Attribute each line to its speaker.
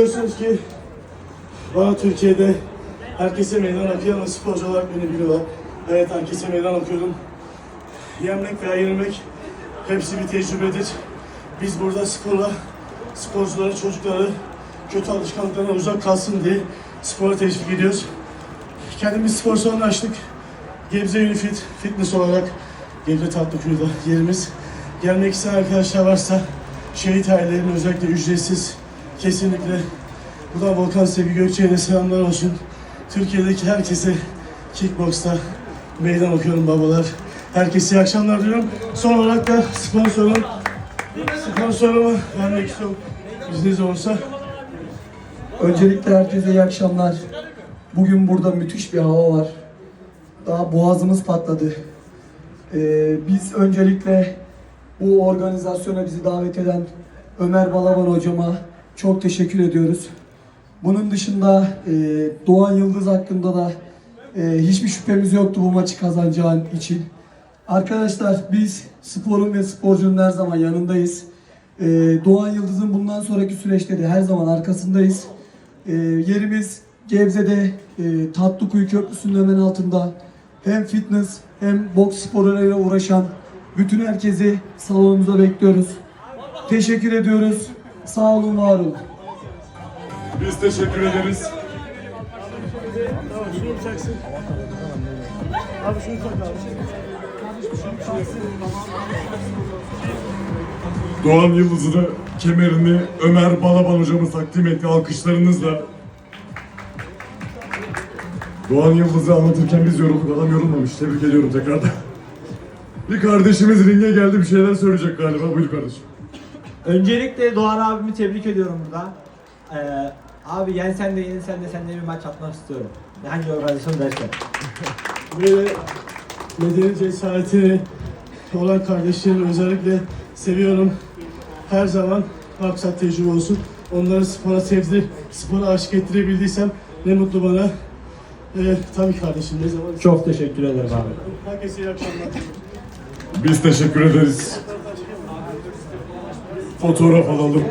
Speaker 1: Biliyorsunuz ki bana Türkiye'de herkese meydan okuyan sporcu olarak beni biliyorlar. Evet herkese meydan okuyorum. Yenmek veya yenilmek hepsi bir tecrübedir. Biz burada sporla sporcuları, çocukları kötü alışkanlıklarına uzak kalsın diye spora teşvik ediyoruz. Kendimiz spor salonu açtık. Gebze Unifit Fitness olarak Gebze Tatlıkuyu'da yerimiz. Gelmek isteyen arkadaşlar varsa şehit ailelerine özellikle ücretsiz kesinlikle buradan Volkan Sevi Gökçe'ye selamlar olsun. Türkiye'deki herkese kickboksta meydan okuyorum babalar. Herkese iyi akşamlar diliyorum. Son olarak da sponsorum sponsorumu vermek istiyorum. İzniniz olursa.
Speaker 2: Öncelikle herkese iyi akşamlar. Bugün burada müthiş bir hava var. Daha boğazımız patladı. Ee, biz öncelikle bu organizasyona bizi davet eden Ömer Balaban hocama çok teşekkür ediyoruz. Bunun dışında e, Doğan Yıldız hakkında da e, hiçbir şüphemiz yoktu bu maçı kazanacağın için. Arkadaşlar biz sporun ve sporcunun her zaman yanındayız. E, Doğan Yıldız'ın bundan sonraki süreçte de her zaman arkasındayız. E, yerimiz Gebze'de e, Tatlıkuyu Köprüsü'nün hemen altında. Hem fitness hem boks sporlarıyla uğraşan bütün herkesi salonumuza bekliyoruz. Teşekkür ediyoruz. Sağ olun, var olun.
Speaker 3: Biz teşekkür ederiz.
Speaker 1: Abi şunu tak.
Speaker 3: Doğan Yıldız'ını, kemerini Ömer Balaban hocamız takdim etti alkışlarınızla. Doğan Yıldız'ı anlatırken biz yorulduk, adam yorulmamış. Tebrik ediyorum tekrardan. Bir kardeşimiz ringe geldi bir şeyler söyleyecek galiba. Buyur kardeşim.
Speaker 4: Öncelikle Doğan abimi tebrik ediyorum burada. Ee, abi yensen de yenilsen de seninle bir maç atmak istiyorum. Hangi organizasyon dersen.
Speaker 1: Böyle medeni cesaretini olan kardeşlerimi özellikle seviyorum. Her zaman maksat tecrübe olsun. Onları spora sevdirip, spora aşık ettirebildiysem ne mutlu bana. Ee, tabii kardeşim ne zaman...
Speaker 4: Çok teşekkür ederim abi.
Speaker 1: Herkese iyi akşamlar.
Speaker 3: Biz teşekkür ederiz fotoğraf alalım.